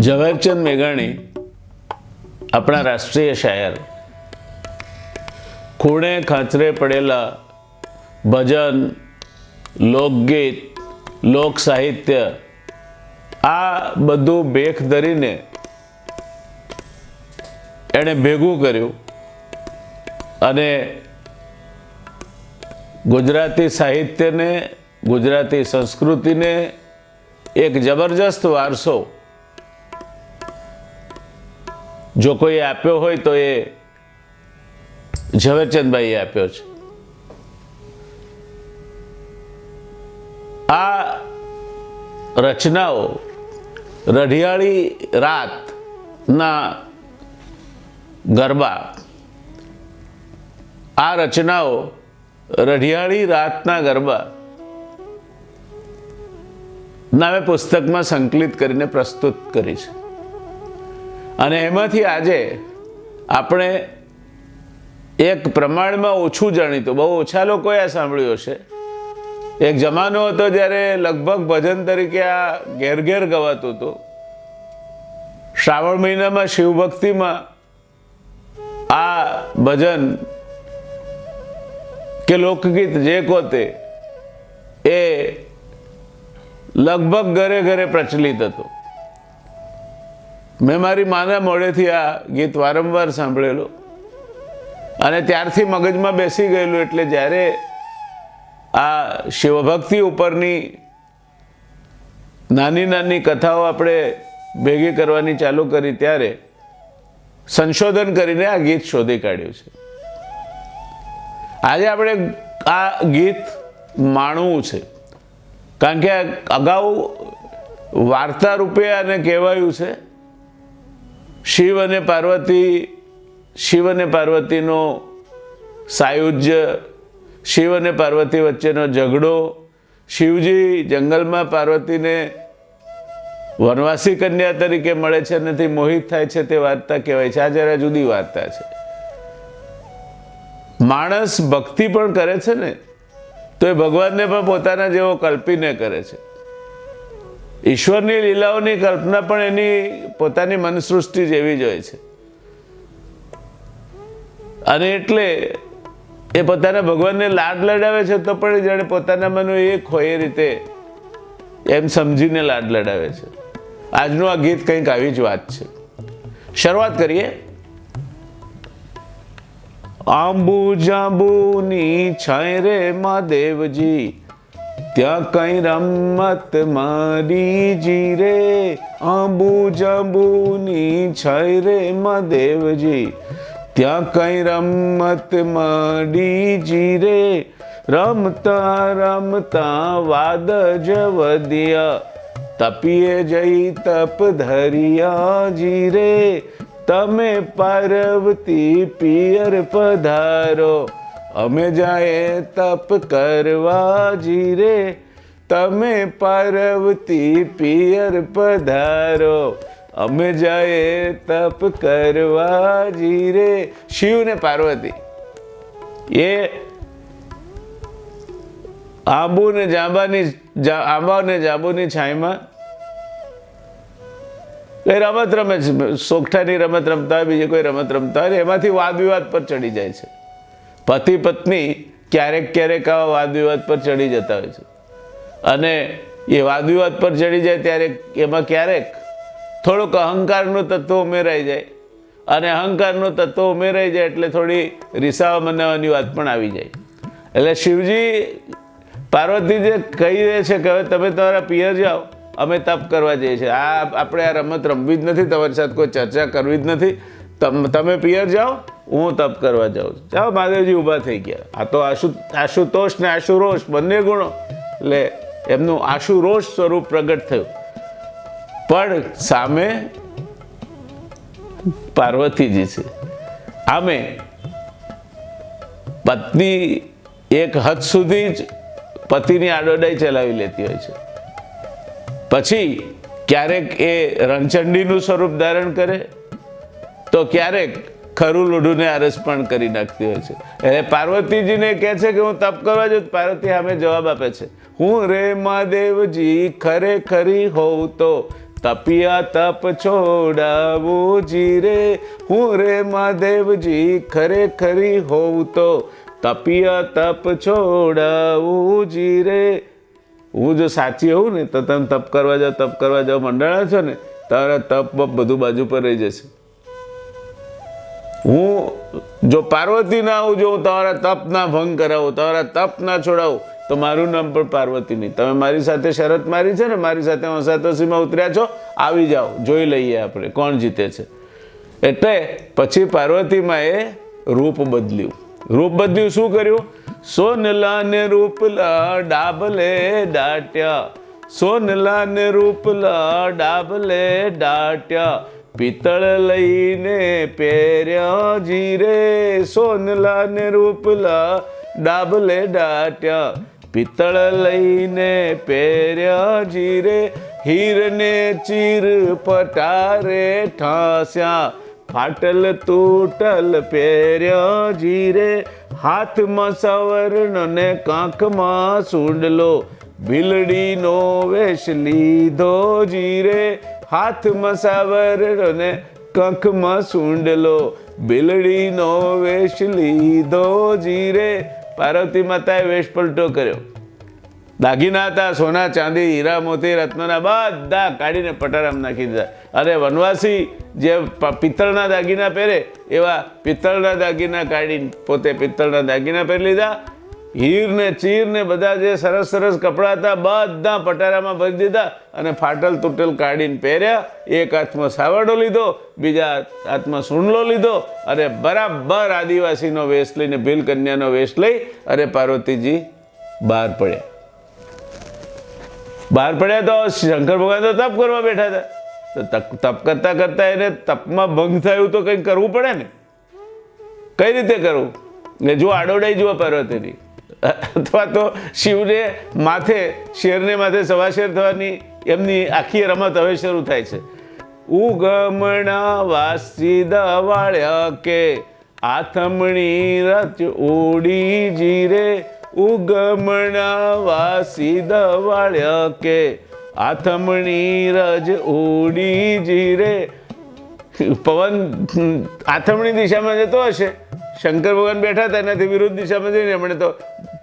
ઝવેરચંદ મેઘાણી આપણા રાષ્ટ્રીય શાયર. ખૂણે ખાંચરે પડેલા ભજન, લોકગીત, લોક સાહિત્ય, આ બધું ભેખ ધરીને એણે ભેગું કર્યું. અને ગુજરાતી સાહિત્યને, ગુજરાતી સંસ્કૃતિને એક જબરજસ્ત વારસો જો કોઈ આપ્યો હોય તો એ ઝવેરચંદભાઈએ આપ્યો છે. આ રચનાઓ રઢિયાળી રાતના ગરબા આ રચનાઓ રઢિયાળી રાતના ગરબા નામે પુસ્તકમાં સંકલિત કરીને પ્રસ્તુત કરી છે. અને એમાંથી આજે આપણે એક પ્રમાણમાં ઓછું જાણીતું, બહુ ઓછા લોકોએ આ સાંભળ્યું હશે. એક જમાનો હતો જ્યારે લગભગ ભજન તરીકે આ ઘેર ઘેર ગવાતું હતું. શ્રાવણ મહિનામાં શિવભક્તિમાં આ ભજન કે લોકગીત જે કોતે એ લગભગ ઘરે ઘરે પ્રચલિત હતું. મેં મારી માના મોડેથી આ ગીત વારંવાર સાંભળેલું અને ત્યારથી મગજમાં બેસી ગયેલું એટલે જ્યારે આ શિવભક્તિ ઉપરની નાની નાની કથાઓ આપણે ભેગી કરવાની ચાલુ કરી ત્યારે સંશોધન કરીને આ ગીત શોધી કાઢ્યું છે. આજે આપણે આ ગીત માણવું છે. કારણ કે અગાઉ વાર્તા રૂપે આને કહેવાયું છે. શિવ અને પાર્વતી, શિવ અને પાર્વતીનો સાયુજ્ય, શિવ અને પાર્વતી વચ્ચેનો ઝઘડો, શિવજી જંગલમાં પાર્વતીને વનવાસી કન્યા તરીકે મળે છે તે મોહિત થાય છે તે વાર્તા કહેવાય છે. આ જરા જુદી વાર્તા છે. માણસ ભક્તિ પણ કરે છે ને, તો એ ભગવાનને પણ પોતાના જેવો કલ્પીને કરે છે. ઈશ્વરની લીલાઓની કલ્પના પણ એની પોતાની મનસૃષ્ટિ જેવી જ હોય છે. અને એટલે એ પોતાના ભગવાનને લાડ લડાવે છે તો પણ જાણે પોતાના મનો એ એ રીતે એમ સમજીને લાડ લડાવે છે. આજનું આ ગીત કંઈક આવી જ વાત છે. શરૂઆત કરીએ. આંબુ જાંબુની છાય રે મહાદેવજી ત્યાં કઈ રમત મારી જી રે. આંબુ જાંબુની છાય રે મહાદેવજી ત્યાં કઈ રમત મારી જી રે. રમતા રમતા વાદ જવદિયા તપીએ જઈ તપ ધરિયા જી રે. તમે પાર્વતી પિયર પધારો. અમે જાય તપ કરવા જી રે તમે પાર્વતી પિયર પધારો. અમે જાય તપ કરવા જી રે શિવ ને પાર્વતી. એ આંબુ ને જાંબાની આંબા ને જાંબુની છાંયમાં એ રમત રમે છે. સોગઠાની રમત રમતા હોય, બીજી કોઈ રમત રમતા હોય, એમાંથી વાદ વિવાદ પર ચડી જાય છે. પતિ પત્ની ક્યારેક ક્યારેક આવા વાદ વિવાદ પર ચડી જતા હોય છે. અને એ વાદ વિવાદ પર ચડી જાય ત્યારે એમાં ક્યારેક થોડુંક અહંકારનું તત્વ ઉમેરાઈ જાય. અને અહંકારનું તત્વ ઉમેરાઈ જાય એટલે થોડી રિસાવા મનાવવાની વાત પણ આવી જાય. એટલે શિવજી પાર્વતી જે કહી રહે છે કે હવે તમે તમારા પિયર જાઓ. અમે તપ કરવા જઈએ છીએ. આ આપણે આ રમત રમવી જ નથી, તમારી સાથે કોઈ ચર્ચા કરવી જ નથી. તમ પિયર જાઓ, હું તપ કરવા જાઉં છું. ચાલો મહાદેવજી ઊભા થઈ ગયા. આ તો આશુ, આશુતોષ ને આશુરોષ, બંને ગુણો. એટલે એમનું આશુરોષ સ્વરૂપ પ્રગટ થયું. પણ સામે પાર્વતીજી છે. આમે પત્ની એક હદ સુધી જ પતિની આડોડાઈ ચલાવી લેતી હોય છે. પછી ક્યારેક એ રણચંડીનું સ્વરૂપ ધારણ કરે? તો ક્યારેક ખરું લોઢુને આરસપણ કરી નાખતી હોય છે. એટલે પાર્વતીજીને કહે છે કે, હું તપ કરવા જાઉં પાર્વતી સામે જવાબ આપે છે. હું રે મહાદેવજી ખરેખરી હોઉં તો તપિયા તપ છોડાવું જી રે. હું રે મહાદેવજી ખરેખરી હોઉં તો તપિયા તપ છોડાવું જી રે. હું જો સાચી હોઉં ને, તો તમે તપ કરવા જાઓ, તપ કરવા જાઓ, મંડળા છો ને તમારા તપ બપ બધું બાજુ પર રહી જશે. હું જો પાર્વતી ના આવું, જો હું તમારા તપ ના ભંગ કરાવું તમારા તપ ના છોડાવું, તો મારું નામ પણ પાર્વતી નહીં. તમે મારી સાથે શરત મારી છે ને, મારી સાથે વસાતોસીમાં ઉતર્યા છો, આવી જાઓ, જોઈ લઈએ આપણે કોણ જીતે છે. એટલે પછી પાર્વતીમાં એ રૂપ બદલ્યું. રૂપ બદલ્યું શું કર્યું? સોનલા ને રૂપલા ડાબલે ડાટ્યા સોનલા ને રૂપલા ડાબલે ડાટ્યા પિત્તળ લઈને પહેર્યા જીરે. સોનલા ને રૂપલા ડાબલે ડાટ્યા પિત્તળ લઈને પહેર્યા જીરે. હીરને ચીર પટારે ઠાસ્યા. ફાટલ તૂટલ પહેર્યા જીરે. હાથમાં સવર્ણ ને કાંખમાં સુંડલો ભીલડીનો વેશ લીધો જીરે. હાથમાં સવર્ણ ને કાંખમાં સુંડલો, બિલડીનો વેશ લીધો જીરે. પાર્વતી માતાએ વેશ પલટો કર્યો. દાગીના હતા, સોના, ચાંદી, હીરા, મોતી, રત્નના બધા કાઢીને પટારામાં નાખી દીધા. અરે વનવાસી જે પિત્તળના દાગીના પહેરે, એવા પિત્તળના દાગીના કાઢીને પોતે પિત્તળના દાગીના પહેરી લીધા. હીરને, ચીરને બધા જે સરસ સરસ કપડાં હતા, બધા પટારામાં ભરી દીધા અને ફાટલ તૂટેલ કાઢીને પહેર્યા. એક હાથમાં સાવરડો લીધો, બીજા હાથમાં સૂંડલો લીધો. અને બરાબર આદિવાસીનો વેશ લઈને ભીલ કન્યાનો વેશ લઈ અને પાર્વતીજી બહાર પડ્યા. બહાર પડ્યા તો શંકર ભગવાન તો તપ કરવા બેઠા હતા. તો તપ કરતા કરતા એને તપમાં ભંગ થયું તો કંઈક કરવું પડે ને? કઈ રીતે કરવું? ને જો આડોડાઈ જુઓ પાર્વતીની. અથવા તો શિવને માથે, શેરને માથે સવા શેર થવાની એમની આખી રમત હવે શરૂ થાય છે. ઉગમણા વાસી દવાળ્યા કે આથમણી રચ ઉડી જીરે ઉગમણા વાસી દવાળ્યા કે આથમણી રજ ઉડી જીરે. પવન આથમણી દિશામાં જતો હશે. શંકર ભગવાન બેઠા હતા એનાથી વિરુદ્ધ દિશામાં જઈને એમણે તો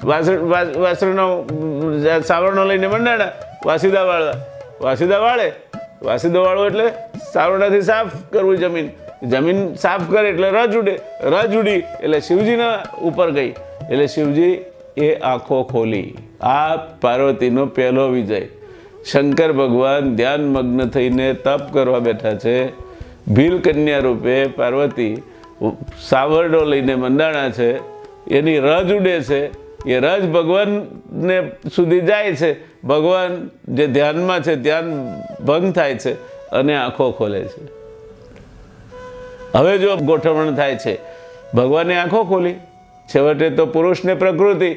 વાસણ, વાસ- વાસણનો સાવરણો લઈને મંડાણા. વાસીદા વાળવા વાસીદા વાળે વાસીદો વાળો એટલે સાવરણાથી સાફ કરવું જમીન. જમીન સાફ કરે એટલે રજ ઉડે. રજ ઉડી એટલે શિવજીના ઉપર ગઈ. એટલે શિવજી એ આંખો ખોલી. આ પાર્વતીનો પહેલો વિજય. શંકર ભગવાન ધ્યાન મગ્ન થઈને તપ કરવા બેઠા છે. ભીલ કન્યા રૂપે પાર્વતી સાવરડો લઈને મંડાણા છે. એની રજ ઉડે છે. એ રજ ભગવાનને સુધી જાય છે. ભગવાન જે ધ્યાનમાં છે, ધ્યાન ભંગ થાય છે અને આંખો ખોલે છે. હવે જો ગોઠવણ થાય છે, ભગવાને આંખો ખોલી. છેવટે તો પુરુષને પ્રકૃતિ.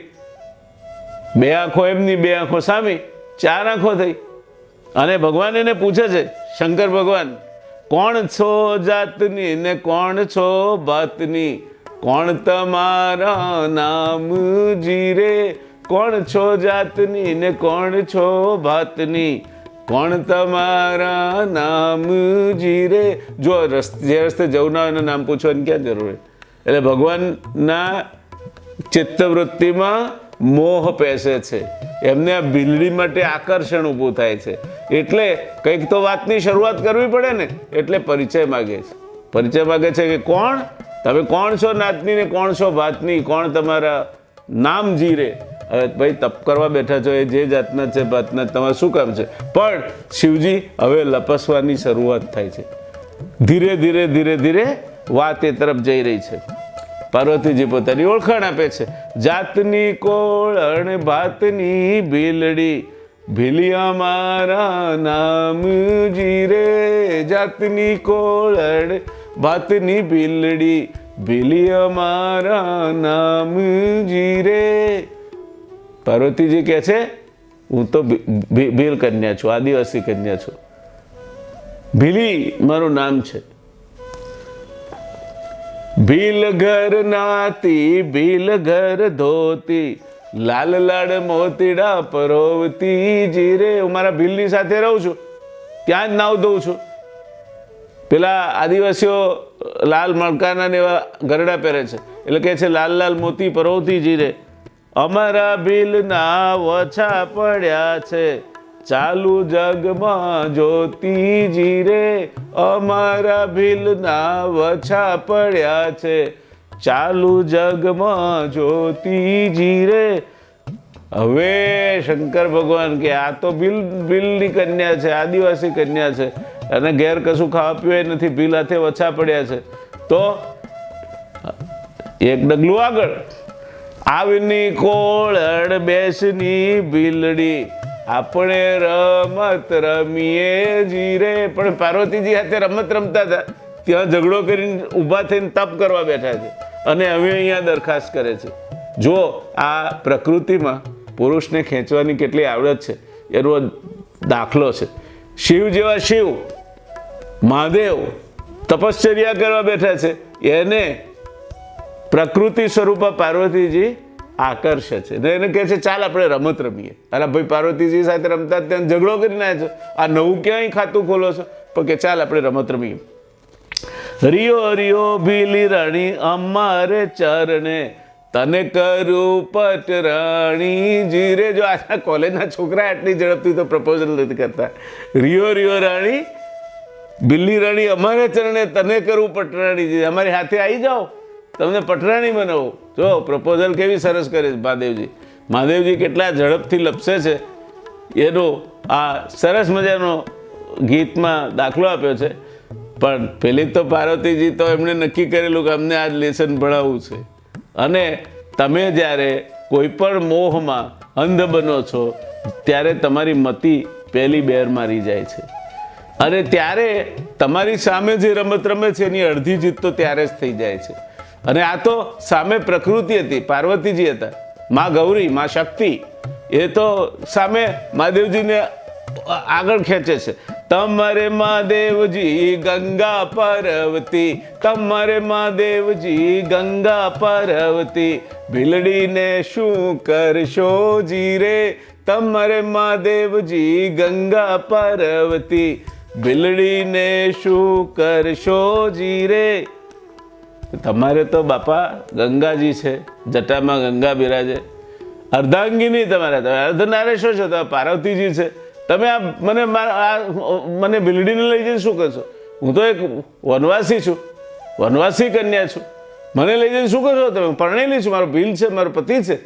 બે આંખો એમની, બે આંખો સામી, ચાર આંખો થઈ. અને ભગવાન એને પૂછે છે, શંકર ભગવાન, કોણ છો જાતની ને કોણ છો ભાતની કોણ તમારા નામ જીરે? કોણ છો જાતની ને કોણ છો ભાતની? કોણ તમારા નામ જીરે? જો રસ્તે, જે રસ્તે જવું ના હોય એનું નામ પૂછવાની ક્યાં જરૂર એટલે ભગવાનના ચિત્તવૃત્તિમાં મોહ પેસે છે. એમને આ બિલડી માટે આકર્ષણ ઊભું થાય છે. એટલે કંઈક તો વાતની શરૂઆત કરવી પડે ને, એટલે પરિચય માગે છે. પરિચય માગે છે કે કોણ? તમે કોણ છો નાતની ને કોણ છો ભાતની? કોણ તમારા નામ જીરે હવે ભાઈ તપ કરવા બેઠા છો એ જે જાતના છે, ભાતના તમારે શું કામ છે? પણ શિવજી, હવે લપસવાની શરૂઆત થાય છે. ધીરે ધીરે ધીરે ધીરે વાત એ તરફ જઈ રહી છે. પાર્વતીજી પોતાની ઓળખાણ આપે છે. જાતની કોળણ ભાતની ભીલડી, ભીલિયા મારા નામ જીરે જાતની કોળણ ભાતની ભીલડી, ભીલિયા મારા નામ જીરે પાર્વતીજી કહે છે, હું તો ભીલ કન્યા છું, આદિવાસી કન્યા છું. ભીલી મારું નામ છે. ભીલ ઘર નાતી ભીલ ઘર ધોતી, લાલ લાડ મોતીડા પરોવતી જીરે. હું મારા ભીલની સાથે રહું છું. ત્યાં જ નાવ દઉં છું. પેલા આદિવાસીઓ લાલ મણકાના ને એવા ગરડા પહેરે છે. એટલે કહે છે, લાલ લાલ મોતી પરોવતી જીરે. અમારા ભીલના વછા પડ્યા છે. ચાલુ જગમાં જ્યોતિજી રે અમારા ભીલના વછા પડ્યા છે. ચાલુ જગમાં જ્યોતિજી રે. હવે શંકર ભગવાન કે આ તો ભીલ, ભીલની કન્યા છે, આદિવાસી કન્યા છે. અને ઘેર કશું ખાવા પીવાય નથી, ભીલ હાથે વછા પડ્યા છે. તો એક ડગલું આગળ. આવીની કોળડ બેસની ભીલડી. આપણે રમત રમીએ જીરે પણ પાર્વતીજી હાથે રમત રમતા હતા. ત્યાં ઝઘડો કરીને ઊભા થઈને તપ કરવા બેઠા છે. અને હવે અહીંયા દરખાસ્ત કરે છે. જો આ પ્રકૃતિમાં પુરુષને ખેંચવાની કેટલી આવડત છે, એનો દાખલો છે. શિવ જેવા શિવ, મહાદેવ તપશ્ચર્યા કરવા બેઠા છે. એને પ્રકૃતિ સ્વરૂપા પાર્વતીજી આકર્ષે છે. તો એને કહે છે, ચાલ આપણે રમત રમીએ. અરે ભાઈ, પાર્વતીજી સાથે રમતા ત્યાં ઝઘડો કરીને આવ્યા છો આ નવું ક્યાંય ખાતું ખોલો છો? પણ કે ચાલ આપણે રમત રમીએ. રિયો રિયો ભીલી રાણી, અમારે ચરણે તને કરું પટ રાણી જીરે જો આજના કોલેજના છોકરા આટલી ઝડપથી તો પ્રપોઝલ નથી કરતા. રિયો રિયો રાણી બિલ્લી રાણી, અમારે ચરણે તને કરું પટરાણી. અમારી હાથે આવી જાઓ. તમને પટરાણી બનાવું. જો પ્રપોઝલ કેવી સરસ કરે છે મહાદેવજી. મહાદેવજી કેટલા ઝડપથી લપસે છે. એનો આ સરસ મજાનો ગીતમાં દાખલો આપ્યો છે. પણ પેલી તો પાર્વતીજી તો એમણે નક્કી કરેલું કે અમને આજ લેસન ભણાવવું છે. અને તમે જ્યારે કોઈ પણ મોહમાં અંધ બનો છો, ત્યારે તમારી મતિ પહેલી બેર મારી જાય છે. અને ત્યારે તમારી સામે જે રમત રમે છે, એની અડધી જીત તો ત્યારે જ થઈ જાય છે. અને આ તો સામે પ્રકૃતિ હતી, પાર્વતીજી હતા. માં ગૌરી, માં શક્તિ, એ તો સામે મહાદેવજીને આગળ ખેંચે છે. તમારે મહાદેવજી ગંગા પાર્વતી, તમારે મહાદેવજી ગંગા પાર્વતી, ભીલડીને શું કરશો જીરે? તમારે મહાદેવજી ગંગા પાર્વતી, ભીલડીને શું કરશો જીરે? તમારે તો બાપા ગંગાજી છે, જટામાં ગંગા બિરાજે. અર્ધાંગીની તમારે, તમે અર્ધનારેશ્વર છો, તમે પાર્વતીજી છે. તમે આ મને આ, મને બિલ્ડીને લઈ જઈને શું કરશો? હું તો એક વનવાસી છું, વનવાસી કન્યા છું. મને લઈ જઈને શું કરશો? તમે પરણેલી છું, મારો ભીલ છે, મારો પતિ છે.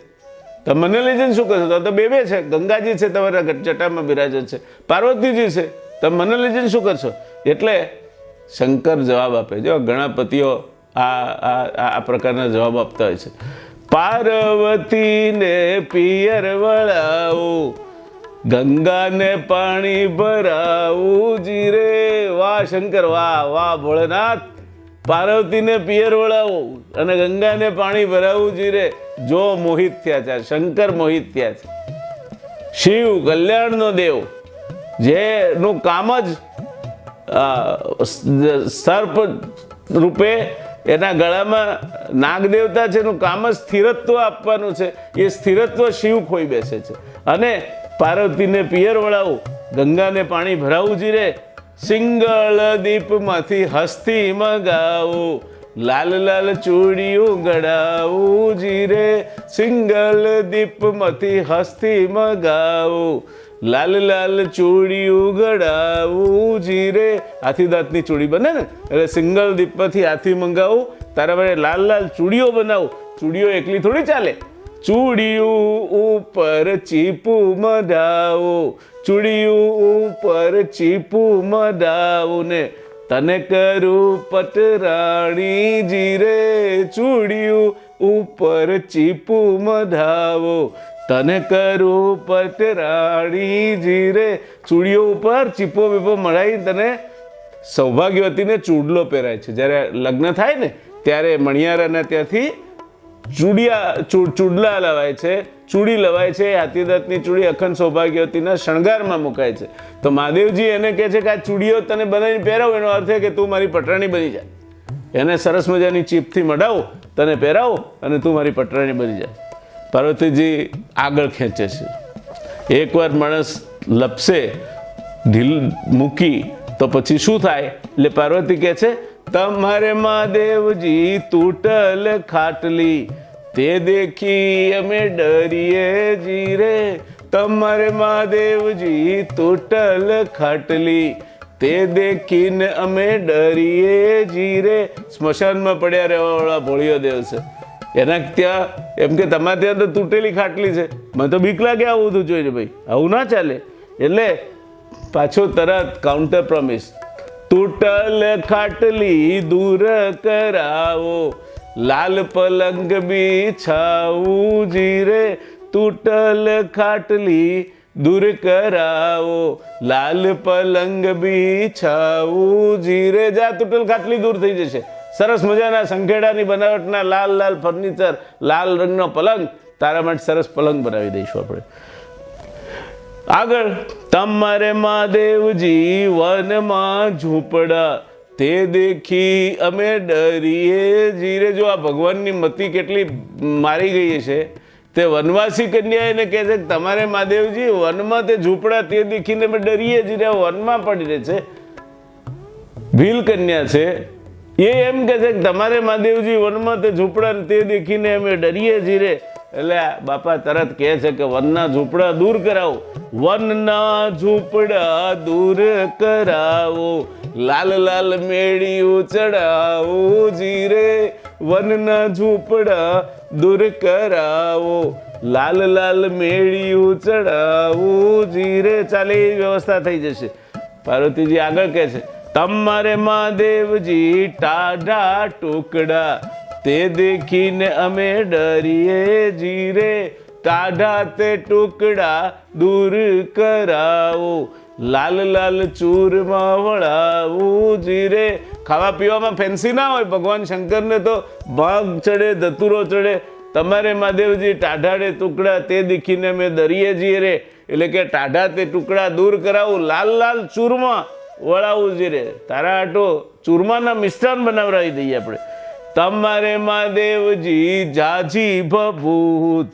તમે મને લઈ જઈને શું કરશો? તો બે બે છે, ગંગાજી છે, તમારા જટામાં બિરાજે છે. પાર્વતીજી છે, તમે મને લઈ જઈને શું કરશો? એટલે શંકર જવાબ આપે, જો ઘણા પતિઓ આ આ આ પ્રકારના જવાબ આપતા હોય છે. પાર્વતીને પિયર વળાવું, ગંગાને પાણી ભરાવું, જીરે. વાહ, શંકર, વાહ વાહ, ભોળેનાથ. પાર્વતીને પિયર વળાવું અને ગંગાને પાણી ભરાવું, જીરે. જો મોહિત થયા છે, શંકર મોહિત થયા છે. શિવ કલ્યાણનો દેવ, જેનું કામ જ સર્પ રૂપે એના ગળામાં નાગદેવતા છે, એનું કામ જ સ્થિરત્વ આપવાનું છે. એ સ્થિરત્વ શિવ ખોઈ બેસે છે. અને પાર્વતીને પિયર વળાવું, ગંગાને પાણી ભરાવું જીરે, સિંગળ દીપમાંથી હસ્તી મગાવું. લાલ લાલ ચૂડિયું ગડાવું જીરે સિંગલ દીપમાંથી હસ્તી મગાવું. લાલ લાલ ચૂડિયું ગડાવું જીરે હાથી દાંતની ચૂડી બને ને? એટલે સિંગલ દીપમાંથી હાથી મંગાવું, તારા વડે લાલ લાલ ચૂડીઓ બનાવું. ચૂડીઓ એકલી થોડી ચાલે. ચૂડિયું ઉપર ચીપું મઢાવું. ચૂડિયું ઉપર ચીપું મઢાવું ને તને કરું પટરાણી જીરે ચૂડિયું ઉપર ચીપું મધાવો. તને કરું પટરાણી જીરે ચૂડિયો ઉપર ચીપો બીપો મળાવી તને સૌભાગ્યવતીને ચૂડલો પહેરાય છે. જ્યારે લગ્ન થાય ને, ત્યારે મણિયારાના ત્યાંથી ચૂડિયા ચૂડલા લવાય છે, ચૂડી લવાય છે હાથીદાંતની ચૂડી અખંડ સૌભાગ્યવતીના શણગારમાં મુકાય છે. તો મહાદેવજી એને કહે છે કે આ ચૂડીઓ તને બનાવીને પહેરાવો, એનો અર્થ છે કે તું મારી પટરાણી બની જા. એને સરસ મજાની ચીપથી મડાવો તને પહેરાવો અને તું મારી પટરાણી બની જા. પાર્વતીજી આગળ ખેંચે છે. એકવાર માણસ લપસે, ઢીલ મૂકી, તો પછી શું થાય? એટલે પાર્વતી કહે છે તમારે મહાદેવજી તૂટલ ખાટલી, તે દેખી અમે ડરીએ જીરે તમારે મહાદેવજી તૂટલ ખાટલી, તે દેખીને અમે ડરીએ જીરે સ્મશાનમાં પડ્યા રહેવાવાળા ભોળિયો દેવ છે. એના ત્યાં, એમ કે તમારે ત્યાં તો તૂટેલી ખાટલી છે. મને તો બીક લાગે આવું બધું જોઈને ભાઈ. આવું ના ચાલે. એટલે પાછો તરત કાઉન્ટર પ્રોમિસ તૂટલ ખાટલી દૂર કરાવો. લાલ પલંગ બિછાવું જીરે. તૂટલ ખાટલી દૂર કરાવો. લાલ પલંગ બિછાવું જીરે. જા, તૂટલ ખાટલી દૂર થઈ જશે. સરસ મજાના સંખેડાની બનાવટના લાલ લાલ ફર્નિચર લાલ રંગનો પલંગ. તારા માટે સરસ પલંગ બનાવી દઈશું આપણે. આગળ. તમારે મહાદેવજી વનમાં ઝૂંપડા, તે દેખી અમે ડરીએ જીરે જો આ ભગવાનની મતિ કેટલી મારી ગઈ છે, તે વનવાસી કન્યા એને કહે છે કે તમારે મહાદેવજી વનમાં તે ઝૂંપડા, તે દેખીને અમે ડરીએ જીરે વનમાં પડી રહે છે. ભીલ કન્યા છે, એ એમ કે છે કે, તમારે મહાદેવજી વનમાં તે ઝૂંપડા તે દેખીને અમે ડરીએ જીરે એટલે બાપા તરત કહે છે કે વનના ઝૂંપડા દૂર કરાવો. વનના ઝૂંપડા દૂર કરાવો. લાલ લાલ મેળિયું ચડાવો જીરે. વનના ઝૂંપડા દૂર કરાવો. લાલ લાલ મેળિયું ચડાવો જીરે. ચાલે એવી વ્યવસ્થા થઈ જશે. પાર્વતીજી આગળ કહે છે તમારે મહાદેવજી, ટાઢા ટુકડા તે દેખીને અમે ડરીએ જીરે. ટાઢા તે ટુકડા દૂર કરાવો. લાલ લાલ ચૂરમાં વળાવું જીરે. ખાવા પીવામાં ફેન્સી ના હોય, ભગવાન શંકરને તો ભાગ ચડે, ધતુરો ચડે. તમારે મહાદેવજી ટાઢાડે ટુકડા તે દેખીને અમે દરિયે જઈએ રે એટલે કે ટાઢા તે ટુકડા દૂર કરાવું, લાલ લાલ ચૂરમાં વળાવું જીરે. તારા આટો ચૂરમાના મિષ્ટાન બનાવડાવી દઈએ આપણે. તમારે મહાદેવજી જાજી ભભૂત.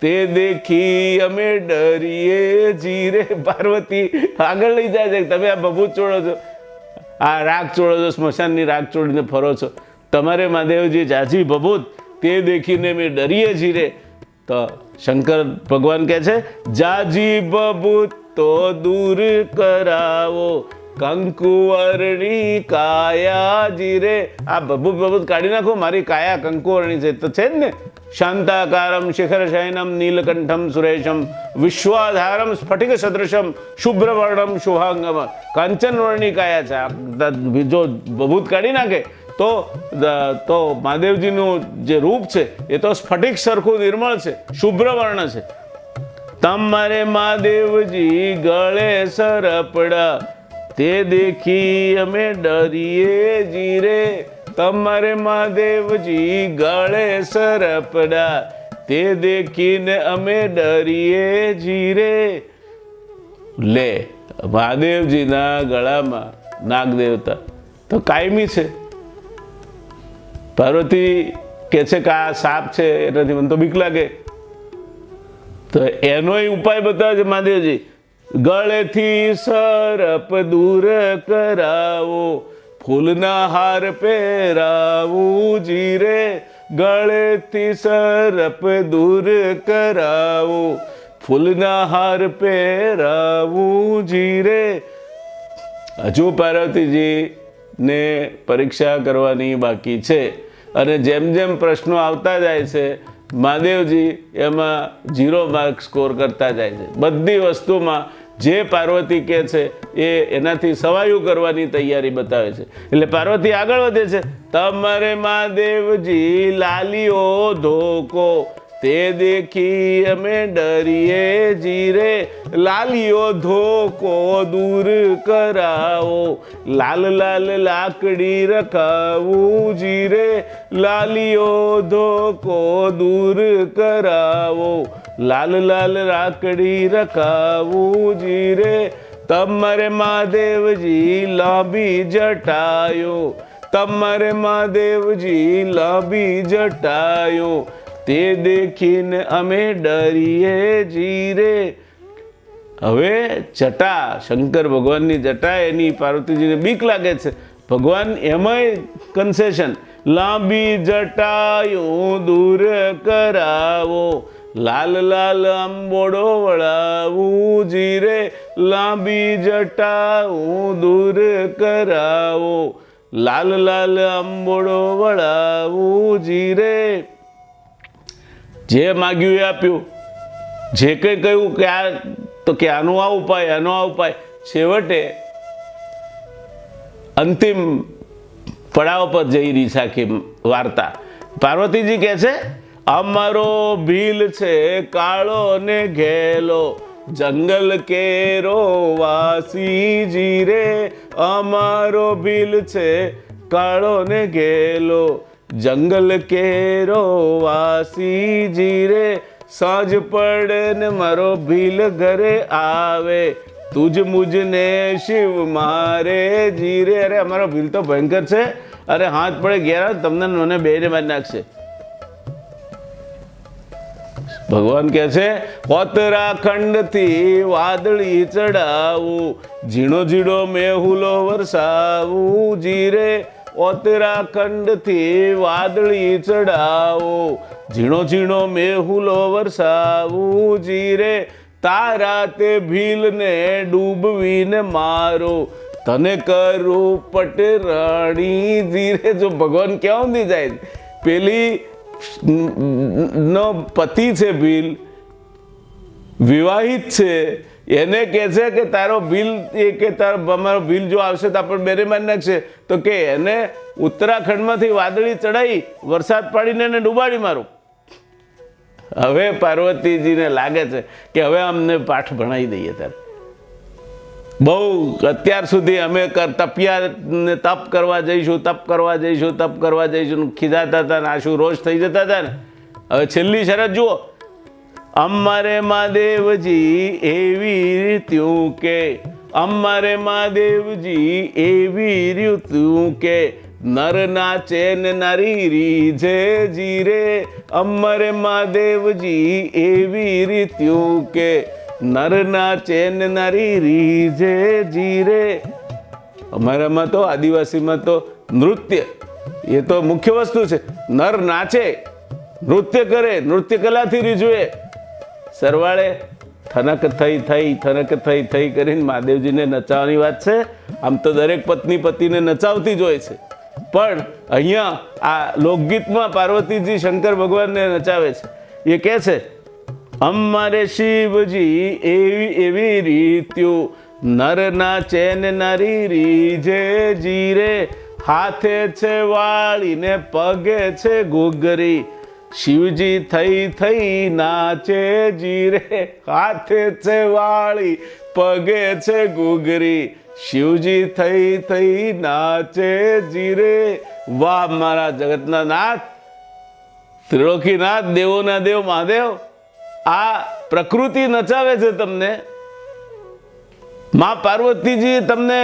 તે દેખી અમે ડરીએ જીરે પાર્વતી. આગળ લઈ જાય છે. તમે આ ભભૂત છોડો છો. આ રાગ છોડો છો, સ્મશાનની રાગ છોડીને ફરો છો. તમારે મહાદેવજી જાજી ભભૂત. તે દેખીને અમે ડરીએ જીરે તો શંકર ભગવાન કહે છે, જાજી ભભૂત તો દૂર કરાવો. કંકુવર્ણી કાયાજી રે. આ ભભૂત ભભૂત કાઢી નાખો, મારી કાયા કંકુવર્ણી છે. તો છે જ ને, શાંતાકારમ શિખર શયનમ, નીલકંઠમ સુરેશમ, વિશ્વાધારમ સ્ફટિક સદૃશમ, શુભ્રવર્ણમ શુભાંગમ. કાંચનવર્ણી કાયા છે. જો ભભૂત કાઢી નાખે, તો તો મહાદેવજીનું જે રૂપ છે, એ તો સ્ફટિક સરખું નિર્મળ છે, શુભ્રવર્ણ છે. તમારે મહાદેવજી ગળે સરપડા તે દેખી અમે ડરીએ જીરે. તમારે મહાદેવજી ગળે સરપડા. તે દેખીને અમે ડરીએ જીરે. લે, મહાદેવજીના ગળામાં નાગ દેવતા તો કાયમી છે. પાર્વતી કે છે કે આ સાપ છે, એનાથી મને તો બીક લાગે. તો એનોય ઉપાય બતાવે છે મહાદેવજી. ગળેથી સરપ દૂર કરાવો, ફૂલના હાર પહેરાવું જીરે ગળેથી સરપ દૂર કરાવો, ફૂલના હાર પહેરાવું જીરે હજુ પાર્વતીજીને પરીક્ષા કરવાની બાકી છે અને જેમ જેમ પ્રશ્નો આવતા જાય છે, મહાદેવજી એમાં ઝીરો માર્ક સ્કોર કરતા જાય છે. બધી વસ્તુમાં જે પાર્વતી કહે છે, એ એનાથી સવાયું કરવાની તૈયારી બતાવે છે. એટલે પાર્વતી આગળ વધે છે. તમારે મહાદેવજી, લાલીઓ ધોકો, તે દેખી અમે ડરીએ જીરે. લાલીઓ ધોકો દૂર કરાવો. લાલ લાલ લાકડી રખાવું જીરે. લાલીઓ ધોકો દૂર કરાવો. લાલ લાલ રાખડી રખાવું જીરે તમારે મહાદેવજી લાંબી જટાયો. તમારે મહાદેવજી લાંબી જટાયો. તે દેખીને અમે ડરીએ જીરે હવે જટા, શંકર ભગવાનની જટા એની પાર્વતીજીને બીક લાગે છે. ભગવાન એમાંય કન્સેશન લાંબી જટાયું દૂર કરાવો. લાલ લાલ આંબોડો વળાવું જીરે, લાંબી જટાવું દૂર કરાવો. લાલ લાલ આંબોડો વળાવું જીરે. જે માગ્યું એ આપ્યું. જે કંઈ કહ્યું કે આ, તો કે આનો આ ઉપાય, આનો આ ઉપાય. છેવટે અંતિમ પડાવ પર જઈ રહી સાખી વાર્તા. પાર્વતીજી કહે છે અમારો ભીલ છે કાળો ને ઘેલો જંગલ કેરો વાસી રે. અમારો ભીલ છે કાળો ને ઘેલો જંગલ કેરો વાસી રે. સાંજ પડે ને મારો ભીલ ઘરે આવે, તુજ મુજને શિવ મારે જીરે અરે, અમારો ભીલ તો ભયંકર છે. અરે, હાથ પડે ગયા તમને મને બેને મારી નાખશે. ભગવાન કહે છે કોતરાખંડથી વાદળી ચડાવું, ઝીણો ઝીણો મેહુલો વરસાવું, જીરે ઓતરાખંડથી વાદળી ચડાવો, ઝીણો ઝીણો મેહુલો વરસાવું, જીરે તારા તે ભીલને ડૂબવીને મારો, તને કરું પટરાણી. ધીરે જો ભગવાન ક્યાં સુધી જાય, પેલી નો પતિ છે બિલ, વિવાહિત છે, એને કહે છે કે તારો બિલ, એ કે તારો અમારો બિલ જો આવશે તો આપણે બેરે મારી નાખશે. તો કે એને ઉત્તરાખંડમાંથી વાદળી ચડાવી વરસાદ પાડીને એને ડૂબાડી મારું. હવે પાર્વતીજીને લાગે છે કે હવે અમને પાઠ ભણાવી દઈએ ત્યારે. બહુ અત્યાર સુધી અમે તપ્યા ને તપ કરવા જઈશું, તપ કરવા જઈશું, તપ કરવા જઈશું ખીજાતા હતા ને આશુ રોજ થઈ જતા હતા ને. હવે છેલ્લી શરત જુઓ. અમારે મહાદેવજી એવી રીત્યું કે, અમારે મહાદેવજી એવી રીત્યું કે, નર નાચે ને નારી રીજે જીરે. અમારે મહાદેવજી એવી રીત્યું કે નર ચેન નારી રીજે જીરે. અમારામાં તો આદિવાસીમાં તો નૃત્ય, એ તો મુખ્ય વસ્તુ છે. નર નાચે, નૃત્ય કરે, નૃત્ય કલાથી રીઝવે. સરવાળે થનક થઈ થઈ, થનક થઈ થઈ કરીને મહાદેવજીને નચાવવાની વાત છે. આમ તો દરેક પત્ની, પતિને નચાવતી જ હોય છે. પણ અહીંયા આ લોકગીતમાં પાર્વતીજી શંકર ભગવાનને નચાવે છે. એ કહે છે અમારે શિવજી એવી એવી રીત્યો નર ચેન નરી રીજે જીરે. હાથે છે વાળીને પગે છે ગોગરી શિવજી થઈ થઈ નાચે જીરે. હાથે છે વાળી, પગે છે ઘૂઘરી. શિવજી થઈ થઈ નાચે જીરે. વાહ મારા જગતના નાથ ત્રિલોકીનાથ, દેવોના દેવ, મહાદેવ. આ પ્રકૃતિ નચાવે છે તમને. માં પાર્વતીજીએ તમને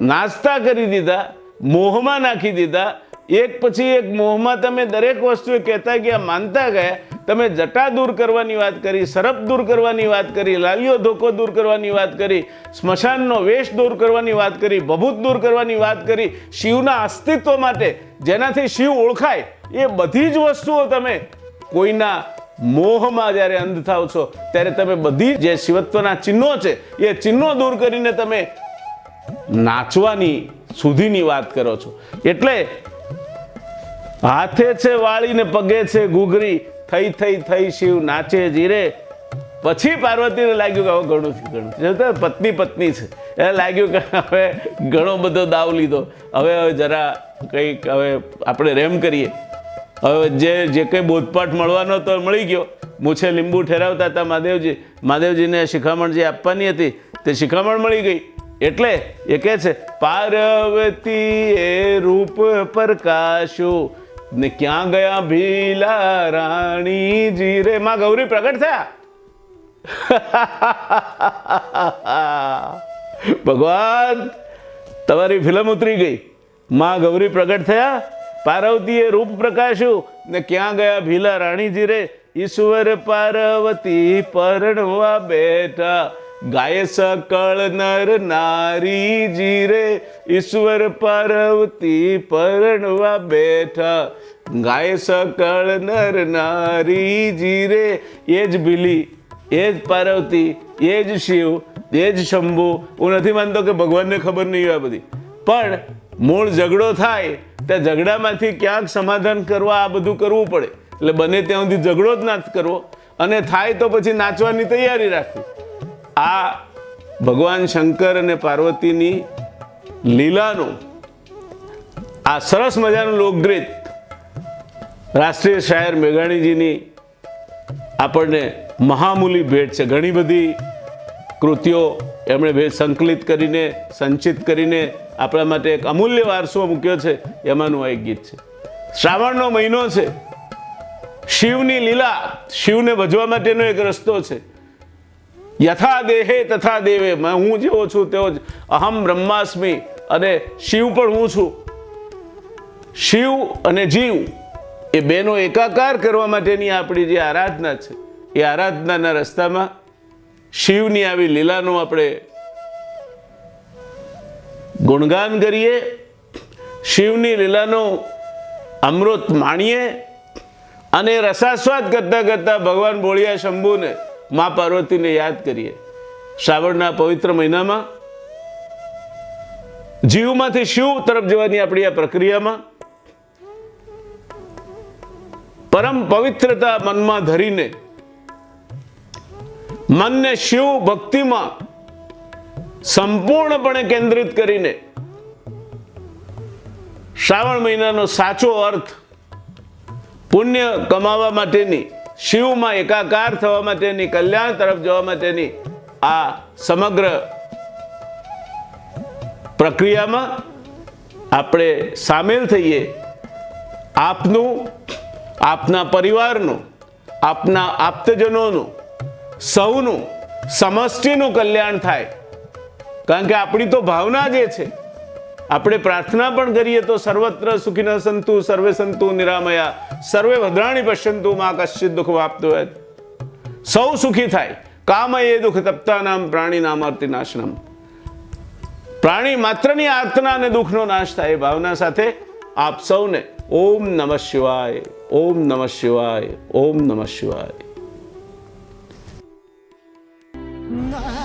નાસ્તા કરી દીધા, મોહમાં નાખી દીધા. એક પછી એક મોહમાં તમે દરેક વસ્તુ કહેતા ગયા, માનતા ગયા. તમે જટા દૂર કરવાની વાત કરી, સરપ દૂર કરવાની વાત કરી લાલિયો ધોકો દૂર કરવાની વાત કરી, સ્મશાનનો વેશ દૂર કરવાની વાત કરી, ભભૂત દૂર કરવાની વાત કરી, શિવના અસ્તિત્વ માટે જેનાથી શિવ ઓળખાય, એ બધી જ વસ્તુઓ તમે કોઈના મોહમાં જ્યારે અંધ થાવ છો, ત્યારે તમે બધી જે શિવત્વના ચિહ્નો છે, એ ચિહ્નો દૂર કરીને તમે નાચવાની સુધીની વાત કરો છો. એટલે હાથે છે વાળીને પગે છે ઘૂઘરી, થઈ થઈ થઈ શિવ નાચે, જીરે. પછી પાર્વતીને લાગ્યું કે હવે ઘણું ઘણું. પત્ની પત્ની છે. એને લાગ્યું કે હવે ઘણો બધો દાવ લીધો. હવે હવે જરા કંઈક હવે આપણે રેમ કરીએ. હવે જે જે કંઈ બોધપાઠ મળવાનો તો મળી ગયો. મૂછે લીંબુ ઠેરાવતા હતા મહાદેવજી. મહાદેવજીને શિખામણ જે આપવાની હતી તે શિખામણ મળી ગઈ. એટલે એ કહે છે, પાર્વતી એ રૂપ પ્રકાશો. ને ક્યાં ગયા ભીલા રાણીજી રે? માં ગૌરી પ્રગટ થયા. ભગવાન, તમારી ફિલ્મ ઉતરી ગઈ. માં ગૌરી પ્રગટ થયા. પાર્વતીએ રૂપ પ્રકાશ્યું. ને ક્યાં ગયા ભીલા રાણીજી રે? ઈશ્વર પાર્વતી પરણવા બેઠા. ગાય સકળ નર નારીજી રે? ઈશ્વર પાર્વતી પરણવા બેઠા. ગાય સકળ નર નારીજી રે? એ જ ભીલી, એ જ પાર્વતી, એ જ શિવ, એ જ શંભુ. હું નથી માનતો કે ભગવાનને ખબર નહીં હોય બધી. પણ મૂળ ઝઘડો થાય, તે ઝઘડામાંથી ક્યાંક સમાધાન કરવા આ બધું કરવું પડે. એટલે બને ત્યાં સુધી ઝઘડો જ ના કરવો. અને થાય તો પછી નાચવાની તૈયારી રાખવી. આ ભગવાન શંકર અને પાર્વતીની લીલાનું આ સરસ મજાનું લોકગીત રાષ્ટ્રીય શાયર મેઘાણીજીની આપણને મહામૂલી ભેટ છે. ઘણી બધી કૃતિઓ એમણે સંકલિત કરીને, સંચિત કરીને આપણા માટે એક અમૂલ્ય વારસો મૂક્યો છે, એમાંનું એક ગીત છે. શ્રાવણનો મહિનો છે. શિવની લીલા શિવને ભજવા માટેનો એક રસ્તો છે. યથા દેહે તથા દેવે હું જેવો છું તેવો જ. અહમ બ્રહ્માસ્મિ અને શિવ પણ હું છું. શિવ અને જીવ એ બેનો એકાકાર કરવા માટેની આપણી જે આરાધના છે, એ આરાધનાના રસ્તામાં શિવની આવી લીલાનું આપણે ગુણગાન કરીએ, શિવની લીલાનું અમૃત માણીએ અને રસાસ્વાદ કરતાં કરતાં ભગવાન બોળિયા શંભુને મા પાર્વતીને યાદ કરીએ. શ્રાવણના પવિત્ર મહિનામાં જીવમાંથી શિવ તરફ જવાની આપણી આ પ્રક્રિયામાં પરમ પવિત્રતા મનમાં ધરીને મનને શિવ ભક્તિમાં સંપૂર્ણપણે કેન્દ્રિત કરીને શ્રાવણ મહિનાનો સાચો અર્થ પુણ્ય કમાવા માટેની, શિવમાં એકાકાર થવા માટેની, કલ્યાણ તરફ જવા માટેની આ સમગ્ર પ્રક્રિયામાં આપણે સામેલ થઈએ. આપનું, આપના પરિવારનું, આપના આપ્તજનોનું સૌનું, સમષ્ટિનું કલ્યાણ થાય. કારણ કે આપણી તો ભાવના જે છે, આપણે પ્રાર્થના પણ કરીએ તો સર્વત્ર સુખિન સંતુ સર્વે સંતુ નિરામયા, સર્વે ભદ્રાણી પશ્યંતુ, માં કશ્ચિત દુઃખ વાપતું હોય સૌ સુખી થાય. કામ એ દુઃખ તપ્તા નામ પ્રાણી નામ અર્તિ નાશનમ. પ્રાણી માત્રની આર્તના અને દુઃખનો નાશ થાય. એ ભાવના સાથે આપ સૌને ઓમ નમઃ શિવાય, ઓમ નમઃ શિવાય, ઓમ નમઃ શિવાય. ના